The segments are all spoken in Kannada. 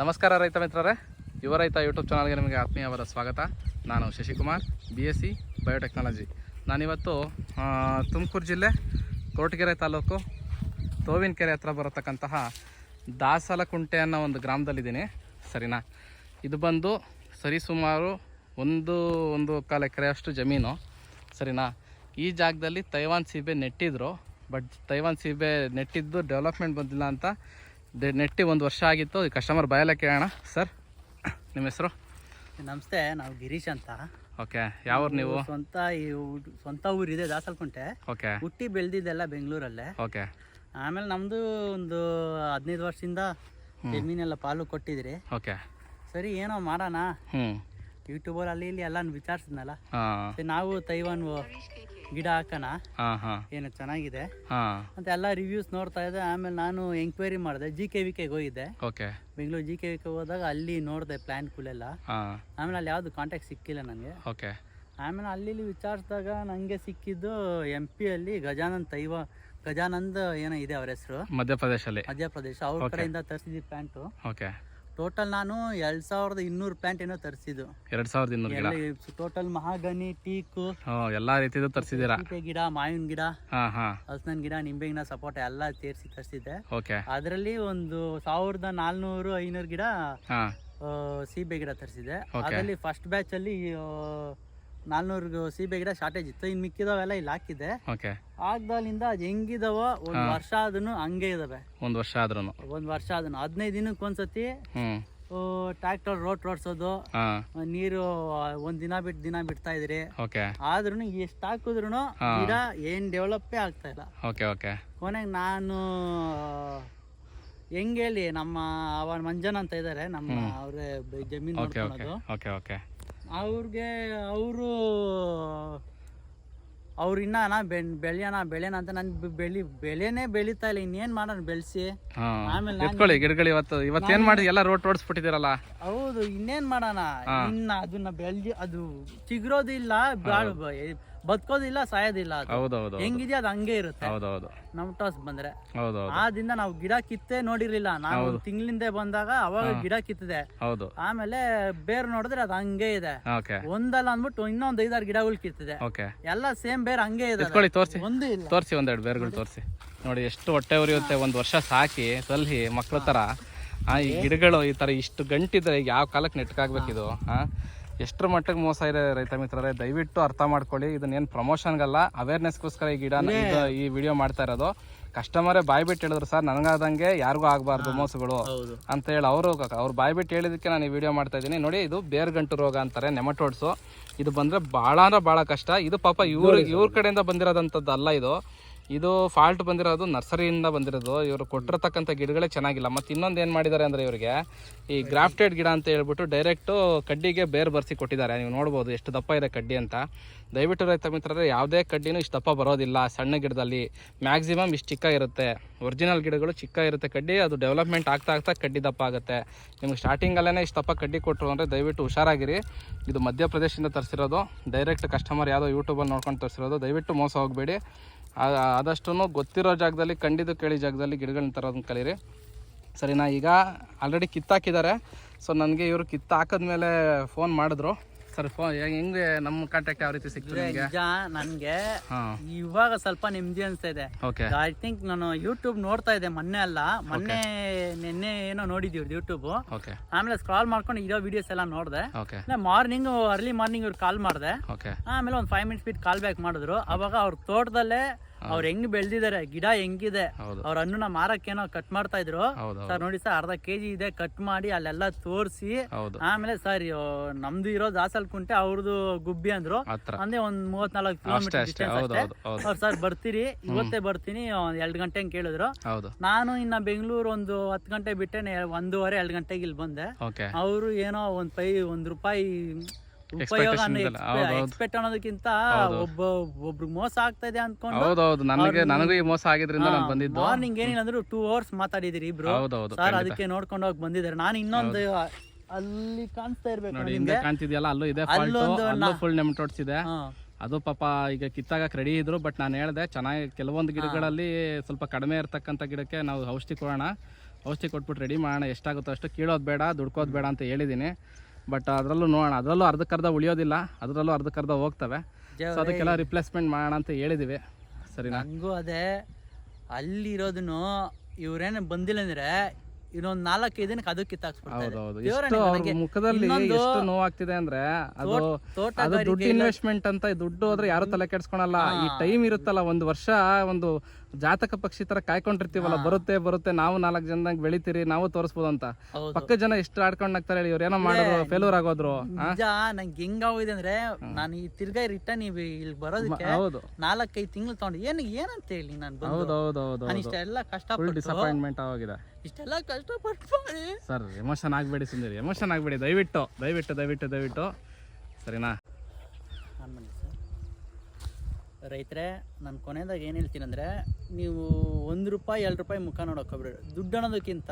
ನಮಸ್ಕಾರ ರೈತ ಮಿತ್ರರೇ. ಯುವ ರೈತ ಯೂಟ್ಯೂಬ್ ಚಾನಲ್ಗೆ ನಿಮಗೆ ಆತ್ಮೀಯವಾದ ಸ್ವಾಗತ. ನಾನು Shashikumar B S C biotechnology ನಾನಿವತ್ತು ತುಮಕೂರು ಜಿಲ್ಲೆ, ಕೋಟಗೆರೆ ತಾಲೂಕು, ತೋವಿನಕೆರೆ ಹತ್ರ ಬರತಕ್ಕಂತಹ ದಾಸಲಕುಂಟೆ ಅನ್ನೋ ಒಂದು ಗ್ರಾಮದಲ್ಲಿದ್ದೀನಿ. ಸರಿನಾ? ಇದು ಬಂದು ಸರಿಸುಮಾರು ಒಂದು ಒಂದು ಕಾಲು ಎಕರೆಯಷ್ಟು ಜಮೀನು. ಸರಿನಾ? ಈ ಜಾಗದಲ್ಲಿ ತೈವಾನ್ ಸೀಬೆ ನೆಟ್ಟಿದ್ರು. ಬಟ್ ತೈವಾನ್ ಸೀಬೆ ನೆಟ್ಟಿದ್ದು ಡೆವಲಪ್ಮೆಂಟ್ ಬಂದಿಲ್ಲ ಅಂತ ನೆಟ್ಟಿ ಒಂದು ವರ್ಷ ಆಗಿತ್ತು ಈ ಕಸ್ಟಮರ್ ಬಯಲಕ್ಕೆ ಕೇಳೋಣ ಸರ್ ನಿಮ್ಮ ಹೆಸರು? ನಮಸ್ತೆ ನಾವು ಗಿರೀಶ್ ಅಂತ. ಓಕೆ ಯಾವ ನೀವು? ಸ್ವಂತ ಈ ಊ- ಸ್ವಂತ ಊರಿದೆ ದಾಸಲ್ಕುಂಟೆ. ಓಕೆ. ಹುಟ್ಟಿ ಬೆಳೆದಿದ್ದೆಲ್ಲ ಬೆಂಗಳೂರಲ್ಲೇ. ಓಕೆ. ಆಮೇಲೆ ನಮ್ಮದು ಒಂದು ಹದಿನೈದು ವರ್ಷದಿಂದ ಜಮೀನೆಲ್ಲ ಪಾಲು ಕೊಟ್ಟಿದ್ರಿ. ಓಕೆ. ಸರಿ ಏನೋ ಮಾಡೋಣ. ಹ್ಞೂ ಯೂಟ್ಯೂಬಲ್ಲಿ ಅಲ್ಲಿ ಇಲ್ಲಿ ಎಲ್ಲ ವಿಚಾರಿಸಿದ್ನಲ್ಲ. ಹಾಂ. ಸರಿ ನಾವು ತೈವಾನ್ ಗಿಡ ಹಾಕೋಣ. ಏನು ಚೆನ್ನಾಗಿದೆ. ಅಂತ ಎಲ್ಲ ರಿವ್ಯೂಸ್ ನೋಡ್ತಾ ಇದ್ದೆ. ಆಮೇಲೆ ನಾನು ಎಂಕ್ವೈರಿ ಮಾಡಿದೆ. ಜಿ ಕೆ ವಿ ಕೆಗೆ ಹೋಗಿದ್ದೆ. Bengaluru G K V K ಹೋದಾಗ ಅಲ್ಲಿ ನೋಡಿದೆ ಪ್ಲಾನ್ ಹಾಂ. ಆಮೇಲೆ ಅಲ್ಲಿ ಯಾವ್ದು ಕಾಂಟ್ಯಾಕ್ಟ್ ಸಿಕ್ಕಿಲ್ಲ ನನಗೆ ಆಮೇಲೆ ಅಲ್ಲಿ ವಿಚಾರಿಸಿದಾಗ ನನಗೆ ಸಿಕ್ಕಿದ್ದು ಎಂ ಪಿಯಲ್ಲಿ ಗಜಾನಂದ್ ತೈವ ಗಜಾನಂದ್ ಏನೋ ಇದೆ ಅವ್ರ ಹೆಸರು. ಮಧ್ಯಪ್ರದೇಶಲ್ಲಿ. ಮಧ್ಯಪ್ರದೇಶ. ಅವ್ರ ಕಡೆಯಿಂದ ತರಿಸಿದ್ದು ಪ್ಯಾಂಟು ಓಕೆ. ಟೋಟಲ್ ನಾನು ಎರಡ್ ಸಾವಿರದ ಇನ್ನೂರು ಪ್ಯಾಂಟ್ ಏನೋ ತರಿಸಿದ್ದು. ಎರಡ್ ಸಾವಿರದ ಇನ್ನೂರು ಗಿಡ. ಟೋಟಲ್ ಮಹಾಗನಿ ಟೀಕು ಎಲ್ಲಾ ರೀತಿ ರೀತಿದು ತರಿಸಿದ್ದೀರಾ? ಗಿಡ ಮಾವಿನ ಗಿಡ ಹಲಸಿನ ಗಿಡ ನಿಂಬೆ ಗಿಡ ಸಪೋಟ ಎಲ್ಲಾ ಸೇರಿಸಿ ತರಿಸಿದ್ದೆ. ಓಕೆ. ಅದರಲ್ಲಿ ಒಂದು ಸಾವಿರದ ನಾಲ್ನೂರು ಐನೂರು ಗಿಡ ಸೀಬೆ ಗಿಡ ತರಿಸಿದೆ. ಅದರಲ್ಲಿ ಫಸ್ಟ್ ಬ್ಯಾಚ್ ಅಲ್ಲಿ ನಾಲ್ನೂರು ಸೀಬೆ ಗಿಡ ಶಾರ್ಟೇಜ್ ಇತ್ತು. ಇನ್ನು ಮಿಕ್ಕಿದವೆಲ್ಲ ಇಲ್ಲಿ ಹಾಕಿದ್ದೆ. ಓಕೆ ಆಗ್ದಾಲಿಂದ ಅದು ಹೆಂಗಿದಾವ ಒಂದ್ ವರ್ಷ ಆದ್ರೂ ಹಂಗೆ ಇದಾವೆ. ಒಂದು ವರ್ಷ ಆದ್ರೂ ಒಂದ್ ವರ್ಷ ಆದ್ರೂ ಹದಿನೈದು ದಿನಕ್ಕೆ ಒಂದ್ಸತಿ ಟ್ರಾಕ್ಟರ್ ಟ್ರ್ಯಾಕ್ಟರ್ ರೋಟ್ ರೋಡ್ಸೋದು ನೀರು ಒಂದ್ ದಿನ ಬಿಟ್ಟು ದಿನ ಬಿಡ್ತಾ ಇದ್ರಿ. ಆದ್ರೂ ಎಷ್ಟ್ ಹಾಕಿದ್ರು ಗಿಡ ಏನ್ ಡೆವಲಪ್ಪೇ ಆಗ್ತಾ ಇಲ್ಲ. ಕೊನೆಗ್ ನಾನು ಹೆಂಗ್ ಹೇಳಿ ನಮ್ಮ ಅವ ಮಂಜನ್ ಅಂತ ಇದಾರೆ ನಮ್ಮ ಅವ್ರೆ ಜಮೀನ್ ನೋಡ್ಕೊಳೋದು. ಓಕೆ ಅವ್ರಿಗೆ ಅವರು ಅವ್ರು ಇನ್ನ ನಾ ಬೆಳೆಯೋಣ ಬೆಳೆಯೋಣ ಅಂತ ನನ್ ಬೆಳಿ ಬೆಳೆನೇ ಬೆಳೀತಾ ಇಲ್ಲ ಇನ್ನೇನ್ ಮಾಡೋಣ ಬೆಳೆಸಿ? ಆಮೇಲೆ ಎತ್ಕೊಳ್ಳಿ ಗಿಡಗಳು ಇವತ್ತು ಇವತ್ತೇನು ಮಾಡಿ ಎಲ್ಲ ರೋಡ್ ಓಡಿಸ್ಬಿಟ್ಟಿದ್ದೀರಲ್ಲ? ಹೌದು ಇನ್ನೇನ್ ಮಾಡೋಣ? ಇನ್ನ ಅದನ್ನ ಬೆಳ್ದಿ ಅದು ಚಿಗ್ರೋದಿಲ್ಲ ಬ್ಯಾಳ್- ಬ- ಬದುಕೋದಿಲ್ಲ ಸಾಯೋದಿಲ್ಲ ಅದು. ಹೌದೌದು. ಹೆಂಗಿದ್ಯಾ ಅದು ಹಂಗೆ ಇರುತ್ತೆ. ಹೌದೌದು. ನಮ್ ಟಾಸ್ ಬಂದ್ರೆ. ಆ ದಿನ ನಾವು ಗಿಡ ಕಿತ್ತೇ ನೋಡಿರ್ಲಿಲ್ಲ. ನಾವು ತಿಂಗಳಿಂದ ಬಂದಾಗ ಅವಾಗ ಗಿಡ ಕಿತ್ತಿದೆ. ಹೌದು. ಆಮೇಲೆ ಬೇರ್ ನೋಡಿದ್ರೆ ಅದು ಹಂಗೆ ಇದೆ. ಓಕೆ. ಒಂದಲ್ಲ ಅಂದ್ಬಿಟ್ಟು ಇನ್ನೊಂದ್ ಐದಾರು ಗಿಡಗಳು ಕಿತ್ತಿದೆ. ಓಕೆ. ಎಲ್ಲ ಸೇಮ್ ಬೇರ್ ಹಂಗೆ ಇದೆ. ಎತ್ಕೊಳ್ಳಿ ತೋರಿಸಿ. ಒಂದು ಇಲ್ಲ. ತೋರಿಸಿ ಒಂದೆರಡು ಬೇರ್ಗಳು ತೋರಿಸಿ. ನೋಡಿ ಎಷ್ಟು ಹೊಟ್ಟೆ ಉರಿಯುತ್ತೆ. ಒಂದು ವರ್ಷ ಸಾಕಿ ಸಲ್ಹಿ ಮಕ್ಳ ಥರ ಆ ಈ ಗಿಡಗಳು ಈ ತರ ಇಷ್ಟು ಗಂಟಿದ್ರೆ ಈಗ ಯಾವ ಕಾಲಕ್ಕೆ ನೆಟ್ಕಾಗ್ಬೇಕಿದು? ಹಾಂ ಎಷ್ಟರ ಮಟ್ಟಿಗೆ ಮೋಸ ಇದೆ ರೈತ ಮಿತ್ರರೇ ದಯವಿಟ್ಟು ಅರ್ಥ ಮಾಡ್ಕೊಳ್ಳಿ. ಇದನ್ನೇನು ಪ್ರಮೋಷನ್ಗಲ್ಲ ಅವೇರ್ನೆಸ್ಗೋಸ್ಕರ ಈ ಗಿಡ ಈ ವಿಡಿಯೋ ಮಾಡ್ತಾ ಇರೋದು. ಕಸ್ಟಮರೇ ಬಾಯ್ ಬಿಟ್ಟು ಹೇಳಿದ್ರು ಸರ್ ನನಗಾದಂಗೆ ಯಾರಿಗೂ ಆಗಬಾರ್ದು ಮೋಸಗಳು. ಅಂತ ಹೇಳಿ ಅವರು ಅವ್ರು ಬಾಯ್ ಬಿಟ್ಟು ಹೇಳಿದಕ್ಕೆ ನಾನು ಈ ವಿಡಿಯೋ ಮಾಡ್ತಾ ಇದ್ದೀನಿ. ನೋಡಿ ಇದು ಬೇರ್ಗಂಟು ರೋಗ ಅಂತಾರೆ ನೆಮಟೋಡ್ಸು ಇದು ಬಂದರೆ ಭಾಳ ಅಂದ್ರೆ ಭಾಳ ಕಷ್ಟ. ಇದು ಪಾಪ ಇವ್ರ ಇವ್ರ ಕಡೆಯಿಂದ ಬಂದಿರೋದಂಥದ್ದು ಅಲ್ಲ ಇದು. ಇದು ಫಾಲ್ಟ್ ಬಂದಿರೋದು ನರ್ಸರಿಯಿಂದ ಬಂದಿರೋದು. ಇವರು ಕೊಟ್ಟಿರತಕ್ಕಂಥ ಗಿಡಗಳೇ ಚೆನ್ನಾಗಿಲ್ಲ. ಮತ್ತು ಇನ್ನೊಂದು ಏನು ಮಾಡಿದ್ದಾರೆ ಅಂದರೆ ಇವರಿಗೆ, ಈ ಗ್ರಾಫ್ಟೆಡ್ ಗಿಡ ಅಂತ ಹೇಳ್ಬಿಟ್ಟು ಡೈರೆಕ್ಟು ಕಡ್ಡಿಗೆ ಬೇರ್ ಬರ್ಸಿ ಕೊಟ್ಟಿದ್ದಾರೆ. ನೀವು ನೋಡ್ಬೋದು ಎಷ್ಟು ದಪ್ಪ ಇದೆ ಕಡ್ಡಿ ಅಂತ. ದಯವಿಟ್ಟು ರೈತ ಮಿತ್ರರೇ, ಯಾವುದೇ ಕಡ್ಡಿನೂ ಇಷ್ಟು ದಪ್ಪ ಬರೋದಿಲ್ಲ. ಸಣ್ಣ ಗಿಡದಲ್ಲಿ ಮ್ಯಾಕ್ಸಿಮಮ್ ಇಷ್ಟು ಚಿಕ್ಕ ಇರುತ್ತೆ. ಒರಿಜಿನಲ್ ಗಿಡಗಳು ಚಿಕ್ಕ ಇರುತ್ತೆ ಕಡ್ಡಿ. ಅದು ಡೆವಲಪ್ಮೆಂಟ್ ಆಗ್ತಾ ಆಗ್ತಾ ಕಡ್ಡಿ ದಪ್ಪ ಆಗುತ್ತೆ. ನಿಮ್ಗೆ ಸ್ಟಾರ್ಟಿಂಗಲ್ಲೇ ಇಷ್ಟು ದಪ್ಪ ಕಡ್ಡಿ ಕೊಟ್ಟರು ಅಂದರೆ ದಯವಿಟ್ಟು ಹುಷಾರಾಗಿರಿ. ಇದು ಮಧ್ಯಪ್ರದೇಶದಿಂದ ತರಿಸಿರೋದು. ಡೈರೆಕ್ಟ್ ಕಸ್ಟಮರ್ ಯಾವುದೋ ಯೂಟ್ಯೂಬಲ್ಲಿ ನೋಡ್ಕೊಂಡು ತರಿಸಿರೋದು. ದಯವಿಟ್ಟು ಮೋಸ ಹೋಗಬೇಡಿ. ಆದಷ್ಟು ಗೊತ್ತಿರೋ ಜಾಗದಲ್ಲಿ, ಕಂಡಿದ್ದು ಕೇಳಿ ಜಾಗದಲ್ಲಿ ಗಿಡಗಳನ್ನ ತರೋದನ್ನ ಕಲೀರಿ. ಸರಿನಾ? ಈಗ ಆಲ್ರೆಡಿ ಕಿತ್ತಾಕಿದ್ದಾರೆ. ಸೊ ನನಗೆ ಇವರು ಕಿತ್ತಾಕಿದ್ಮೇಲೆ ಫೋನ್ ಮಾಡಿದ್ರು. ಸರ್ ಫೋನ್ ಹೆಂಗೆ ನಮ್ಮ ಕಾಂಟ್ಯಾಕ್ಟ್ ಯಾವ ರೀತಿ ಸಿಕ್ತು ನಿಮಗೆ? ನಿಜ ನನಗೆ ಹಾಂ. ಇವಾಗ ಸ್ವಲ್ಪ ನೆಮ್ಮದಿ ಅನ್ಸ್ತಾ ಇದೆ. ಓಕೆ ಐ ಥಿಂಕ್ ನಾನು ಯೂಟ್ಯೂಬ್ ನೋಡ್ತಾ ಇದ್ದೆ ಮೊನ್ನೆ ಅಲ್ಲ. ಮೊನ್ನೆ ನಿನ್ನೆ ಏನೋ ನೋಡಿದೀವಿ ಯೂಟ್ಯೂಬ್ ಓಕೆ ಆಮೇಲೆ ಸ್ಕ್ರಾಲ್ ಮಾಡ್ಕೊಂಡು ಇರೋ ವಿಡಿಯೋಸ್ ಎಲ್ಲ ನೋಡಿದೆ. ಓಕೆ ಮಾರ್ನಿಂಗ್ ಅರ್ಲಿ ಮಾರ್ನಿಂಗ್ ಇವ್ರು ಕಾಲ್ ಮಾಡಿದೆ. ಓಕೆ ಆಮೇಲೆ ಒಂದು ಫೈವ್ ಮಿನಿಟ್ಸ್ ಬಿಟ್ಟು ಕಾಲ್ ಬ್ಯಾಕ್ ಮಾಡಿದ್ರು. ಅವಾಗ ಅವ್ರ ತೋಟದಲ್ಲೇ ಅವ್ರು ಹೆಂಗ್ ಬೆಳ್ದಿದ್ದಾರೆ ಗಿಡ ಹೆಂಗಿದೆ? ಅವ್ರ ಹಣ್ಣನ್ನ ಮಾರಕ್ಕೇನೋ ಕಟ್ ಮಾಡ್ತಾ ಇದ್ರು. ಸರ್ ನೋಡಿ ಸರ್ ಅರ್ಧ ಕೆಜಿ ಇದೆ ಕಟ್ ಮಾಡಿ ಅಲ್ಲೆಲ್ಲ ತೋರಿಸಿ. ಆಮೇಲೆ ಸರ್ ನಮ್ದು ಇರೋ ದಾಸಲ್ ಕುಂಟೆ ಅವ್ರದ್ದು ಗುಬ್ಬಿ ಅಂದ್ರು. ಅಂದ್ರೆ ಒಂದ್ ಮೂವತ್ನಾಲ್ಕು ಕಿಲೋಮೀಟರ್ ಸರ್ ಬರ್ತೀರಿ. ಇವತ್ತೇ ಬರ್ತೀನಿ ಒಂದ್ ಎರಡ್ ಗಂಟೆ ಹಂಗ್ ಕೇಳಿದ್ರು. ನಾನು ಇನ್ನ ಬೆಂಗಳೂರು ಒಂದು ಹತ್ತು ಗಂಟೆ ಬಿಟ್ಟೆ ಒಂದೂವರೆ ಎರಡು ಗಂಟೆಗೆ ಇಲ್ಲಿ ಬಂದೆ. ಅವರು ಏನೋ ಒಂದ್ ಪೈ ಒಂದ್ ರೂಪಾಯಿ ಎಕ್ಸ್ಪೆಕ್ಟ್ ಅನ್ನೋದಕ್ಕಿಂತ ಒಬ್ಬ ಒಬ್ರಿಗೆ ಮೋಸ ಆಗ್ತಾ ಇದೆ ಅನ್ಕೊಂಡು ಹೌದು ಹೌದು ನನಗೆ ನನಗೂ ಈ ಮೋಸ ಆಗಿದ್ರಿಂದ ನಾನು ಬಂದಿದ್ದು. ಮಾರ್ನಿಂಗ್ ಏನಿಲ್ಲ ಅಂದ್ರು ಟೂ ಅವರ್ಸ್ ಮಾತಾಡಿದಿರಿ ಇಬ್ರು. ಸರ್ ಅದಕ್ಕೆ ನೋಡ್ಕೊಂಡು ಹೋಗಿ ಬಂದಿದ್ದಾರೆ. ನಾನು ಇನ್ನೊಂದು ಅಲ್ಲಿ ಕಾಣಿಸ್ತಾ ಇರ್ಬೇಕು ನೋಡಿ ಹಿಂದೆ ಕಾಣ್ತಿದ್ಯಲ್ಲ ಅಲ್ಲೂ ಇದೆ ಅಲ್ಲೂ. ಫುಲ್ ನೆಮಟೋಡ್ಸ್ ಇದೆ. ಅದು ಪಾಪ ಈಗ ಕಿತ್ತಾಗ ರೆಡಿ ಇದ್ರು ಬಟ್ ನಾನು ಹೇಳಿದೆ ಚೆನ್ನಾಗಿ ಕೆಲವೊಂದು ಗಿಡಗಳಲ್ಲಿ ಸ್ವಲ್ಪ ಕಡಿಮೆ ಇರ್ತಕ್ಕಂಥ ಗಿಡಕ್ಕೆ ನಾವು ಔಷಧಿ ಕೊಡೋಣ. ಔಷಧಿ ಕೊಟ್ಬಿಟ್ಟು ರೆಡಿ ಮಾಡೋಣ. ಎಷ್ಟಾಗುತ್ತೋ ಅಷ್ಟು ಕೀಳೋದು ಬೇಡ ದುಡ್ಕೋದು ಬೇಡ ಅಂತ ಹೇಳಿದ್ದೀನಿ. ಬಟ್ ಅದರಲ್ಲೂ ನೋಡೋಣ. ಅದರಲ್ಲೂ ಅರ್ಧಕ್ಕರ್ಧ ಉಳಿಯೋದಿಲ್ಲ. ಅದರಲ್ಲೂ ಅರ್ಧಕ್ಕರ್ಧ ಹೋಗ್ತವೆ. ಸೊ ಅದಕ್ಕೆಲ್ಲ ರಿಪ್ಲೇಸ್ಮೆಂಟ್ ಮಾಡೋಣ ಅಂತ ಹೇಳಿದ್ದೀವಿ ಸರಿ ನನಗೂ ಅದೇ ಅಲ್ಲಿರೋದನ್ನು ಇವ್ರೇನು ಬಂದಿಲ್ಲ ಅಂದ್ರೆ ಇನ್ನೊಂದ್ ನಾಲ್ಕೈದು ದಿನಕ್ಕೆ ಅದು ಹೌದೌದು. ದೇವ್ರೇ ಎಷ್ಟು ಅವ್ರ ಮುಖದಲ್ಲಿ ಎಷ್ಟು ನೋವಾಗ್ತಿದೆ ಅಂದ್ರೆ ಅದು ಅದು ದುಡ್ಡು ಇನ್ವೆಸ್ಟ್ಮೆಂಟ್ ಅಂತ ದುಡ್ಡು ಹೋದ್ರೆ ಯಾರು ತಲೆ ಕೆಡ್ಸ್ಕೊಳಲ್ಲ. ಈ ಟೈಮ್ ಇರುತ್ತಲ್ಲ ಒಂದು ವರ್ಷ ಒಂದು ಜಾತಕ ಪಕ್ಷಿ ತರ ಕಾಯ್ಕೊಂಡಿರ್ತೀವಲ್ಲ ಬರುತ್ತೆ ಬರುತ್ತೆ ನಾವು ನಾಲ್ಕು ಜನದಾಗ ಬೆಳಿತೀರಿ ನಾವು ತೋರಿಸ್ಬೋದು ಅಂತ. ಪಕ್ಕ ಜನ ಎಷ್ಟು ಆಡ್ಕೊಂಡ್ ಆಗ್ತಾರೆ ಹೇಳಿ ಇವ್ರು ಏನೋ ಮಾಡಿದ್ರು ಫೇಲ್ಯೂರ್ ಆಗೋದ್ರು. ನಂಗೆ ಹೆಂಗಾಗಿದೆ ಅಂದ್ರೆ ನಾನು ಈ ತಿರ್ಗಾ ರಿಟರ್ನ್ ಇಲ್ಲಿ ಬರೋದಕ್ಕೆ ಹೌದು. ನಾಲ್ಕೈದು ತಿಂಗಳು ತಗೊಂಡು ಏನು ಏನಂತ ಹೇಳಿ ನಾನು ಹೌದು ಹೌದು ಹೌದು ಅನಿಷ್ಟ ಇಷ್ಟೆಲ್ಲ ಕಷ್ಟ ಡಿಸಪಾಯಿಂಟ್ಮೆಂಟ್ ಆಗಿದೆ ಇಷ್ಟೆಲ್ಲ ಕಷ್ಟಪಟ್ಟು ಮಾಡಿ ಸರ್ ಎಮೋಷನ್ ಆಗಬೇಡಿ ಸುಂದರಿ ಎಮೋಷನ್ ಆಗಬೇಡಿ. ದಯವಿಟ್ಟು ದಯವಿಟ್ಟು ದಯವಿಟ್ಟು ದಯವಿಟ್ಟು. ಸರಿನಾ? ರೈತರೆ ಬನ್ನಿ ಸರ್. ರೈತರೇ ನಾನು ಕೊನೆಯದಾಗ ಏನು ಹೇಳ್ತೀನಿ ಅಂದರೆ ನೀವು ಒಂದು ರೂಪಾಯಿ ಎರಡು ರೂಪಾಯಿ ಮುಖ ನೋಡೋಕೆ ಹೋಗ್ಬೇಡಿ. ದುಡ್ಡು ಅನ್ನೋದಕ್ಕಿಂತ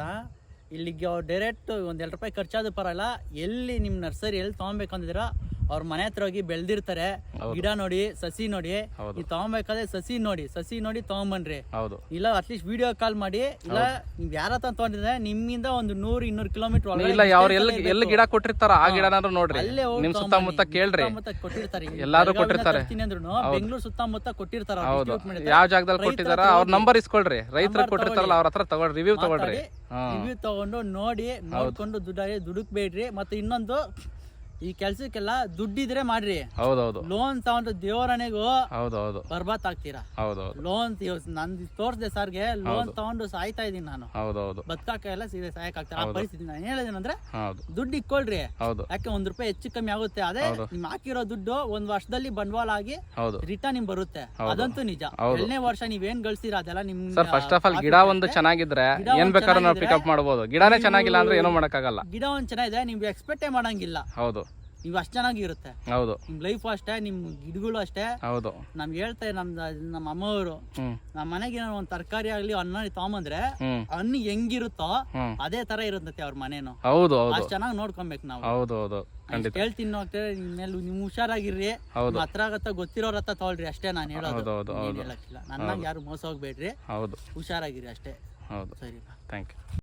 ಇಲ್ಲಿಗೆ ಡೈರೆಕ್ಟ್ ಒಂದು ಎರಡು ರೂಪಾಯಿ ಖರ್ಚಾದ ಪರಲ್ಲ ಎಲ್ಲಿ ನಿಮ್ಮ ನರ್ಸರಿ ಎಲ್ಲಿ ತೊಗೊಬೇಕು ಅಂದಿದ್ದೀರಾ ಅವ್ರ ಮನೆ ಹತ್ರ ಹೋಗಿ ಬೆಳ್ದಿರ್ತಾರೆ. ಗಿಡ ನೋಡಿ ಸಸಿ ನೋಡಿ. ನೀವು ತಗೊಂಬೇಕಾದ್ರೆ ಸಸಿ ನೋಡಿ ಸಸಿ ನೋಡಿ ತಗೊಂಬನ್ರಿ. ಹೌದು. ಇಲ್ಲ ಅಟ್ಲೀಸ್ಟ್ ವಿಡಿಯೋ ಕಾಲ್ ಮಾಡಿ. ಇಲ್ಲ ನೀವು ಯಾರ ಹತ್ರ ತಗೊಂಡಿದ್ರೆ ನಿಮ್ಮಿಂದ ಒಂದು ನೂರ್ ಇನ್ನೂರ್ ಕಿಲೋಮೀಟರ್ ಒಳಗಡೆ ಇಲ್ಲ ಅವ್ರ ಎಲ್ಲಿ ಎಲ್ಲಿ ಗಿಡ ಕೊಟ್ಟಿರ್ತಾರ ಆ ಗಿಡ ನೋಡ್ರಿ. ಅಲ್ಲೇ ಹೋಗಿ ನಿಮ್ ಸುತ್ತಮುತ್ತ ಕೇಳ್ರಿ. ಸುತ್ತಮುತ್ತ ಕೊಟ್ಟಿರ್ತಾರೆ. ಎಲ್ಲಾರು ಕೊಟ್ಟಿರ್ತಾರೆ. ಅಂದ್ರು ಬೆಂಗಳೂರು ಸುತ್ತಮುತ್ತ ಕೊಟ್ಟಿರ್ತಾರ ಹೌದು. ಯಾವ ಜಾಗದಲ್ಲಿ ಕೊಟ್ಟಿದಾರ ಅವ್ರ ನಂಬರ್ ಇಸ್ಕೊಳ್ರಿ. ರೈತರು ಕೊಟ್ಟಿರ್ತಾರಲ್ಲ ಅವ್ರ ಹತ್ರ ತಗೊಳ್ರಿ. ರಿವ್ಯೂ ತಗೊಳ್ರಿ ರಿವ್ಯೂ ತಗೊಂಡು ನೋಡಿ ನೋಡ್ಕೊಂಡು ದುಡ್ಡಾಗಿ ದುಡುಕ್ಬೇಡ್ರಿ. ಮತ್ತೆ ಇನ್ನೊಂದು ಈ ಕೆಲ್ಸಕ್ಕೆಲ್ಲ ದುಡ್ಡಿದ್ರೆ ಮಾಡ್ರಿ. ಹೌದೌದು. ಲೋನ್ ತಗೊಂಡು ದೇವರನೆಗೂ ಹೌದೌದು. ಬರ್ಬಾತ್ ಆಗ್ತೀರಾ ಹೌದೌದು ಲೋನ್ ನಂದು ತೋರ್ಸ್ದೆ ಸರ್ಗೆ ಲೋನ್ ತಗೊಂಡು ಸಾಯ್ತಾ ಇದೀನಿ ನಾನು. ಹೌದೌದು. ಬದುಕಾಕ ಎಲ್ಲ ಸೀರೆ ಸಾಯಕ್ ಆಗ್ತಾರೆ ಆ ಪರಿಸ್ಥಿತಿ ನಾನು ಹೇಳಿದೇನಂದ್ರೆ ಹೌದು. ದುಡ್ಡು ಇಕ್ಕೊಳ್ರಿ. ಹೌದು. ಯಾಕೆ ಒಂದ್ ರೂಪಾಯಿ ಹೆಚ್ಚು ಕಮ್ಮಿ ಆಗುತ್ತೆ ಅದೇ ನಿಮ್ ಹಾಕಿರೋ ದುಡ್ಡು ಒಂದ್ ವರ್ಷದಲ್ಲಿ ಬಂಡವಾಳ ಆಗಿ ರಿಟರ್ನ್ ನಿಮ್ ಬರುತ್ತೆ. ಅದಂತೂ ನಿಜ. ಎರಡನೇ ವರ್ಷ ನೀವ್ ಏನ್ ಗಳಿಸಿರ ಅದೆಲ್ಲ ನಿಮ್ ಸರ್ ಫಸ್ಟ್ ಆಫ್ ಆಲ್ ಗಿಡ ಒಂದು ಚೆನ್ನಾಗಿದ್ರೆ ಏನ್ ಬೇಕಾದ್ರೂ ನಾವು ಪಿಕಪ್ ಮಾಡಬಹುದು ಗಿಡನೇ ಚೆನ್ನಾಗಿಲ್ಲ ಅಂದ್ರೆ ಏನೋ ಮಾಡಕ್ಕಾಗಲ್ಲ. ಗಿಡ ಒಂದ್ ಚೆನ್ನಾಗಿದೆ ನೀವು ಎಕ್ಸ್ಪೆಕ್ಟೇ ಮಾಡಂಗಿಲ್ಲ. ಹೌದು. ನೀವು ಅಷ್ಟ್ ಚೆನ್ನಾಗಿರುತ್ತೆ. ಹೌದು. ನಿಮ್ ಲೈಫ್ ಅಷ್ಟೇ ನಿಮ್ ಗಿಡಗಳು ಅಷ್ಟೇ. ಹೌದು. ನಮ್ಗೆ ಹೇಳ್ತಾರೆ ನಮ್ ನಮ್ಮ ಅಮ್ಮವರು ನಮ್ಮ ಮನೆಗೆ ಏನೋ ಒಂದ್ ತರಕಾರಿ ಆಗ್ಲಿ ಅನ್ನ ತಗೊಂಬಂದ್ರೆ ಅನ್ನ ಹಣ್ಣು ಹೆಂಗಿರುತ್ತೋ ಅದೇ ತರ ಇರುತ್ತೆ ಅವ್ರ ಮನೇನು. ಹೌದು ಹೌದು. ಅಷ್ಟ್ ಚೆನ್ನಾಗಿ ನೋಡ್ಕೊಬೇಕು ನಾವು. ಹೌದು ಹೌದು. ಖಂಡಿತ. ಹೇಳ್ತೀನಿ ಹೋಗ್ತಾರೆ ಮೇಲೆ ನೀವು ಹುಷಾರಾಗಿರ್ರಿ. ಹತ್ರ ಆಗತ್ತ ಗೊತ್ತಿರೋರ ಹತ್ರ ತಗೊಳ್ರಿ ಅಷ್ಟೇ ನಾನು ಹೇಳೋದು. ಹೌದು ಹೌದು ನನ್ನಾಗ ಯಾರು ಮೋಸ ಹೋಗ್ಬೇಡ್ರಿ. ಹೌದು. ಹುಷಾರಾಗಿರಿ ಅಷ್ಟೇ. ಹೌದು. ಸರಿ ಥ್ಯಾಂಕ್ ಯು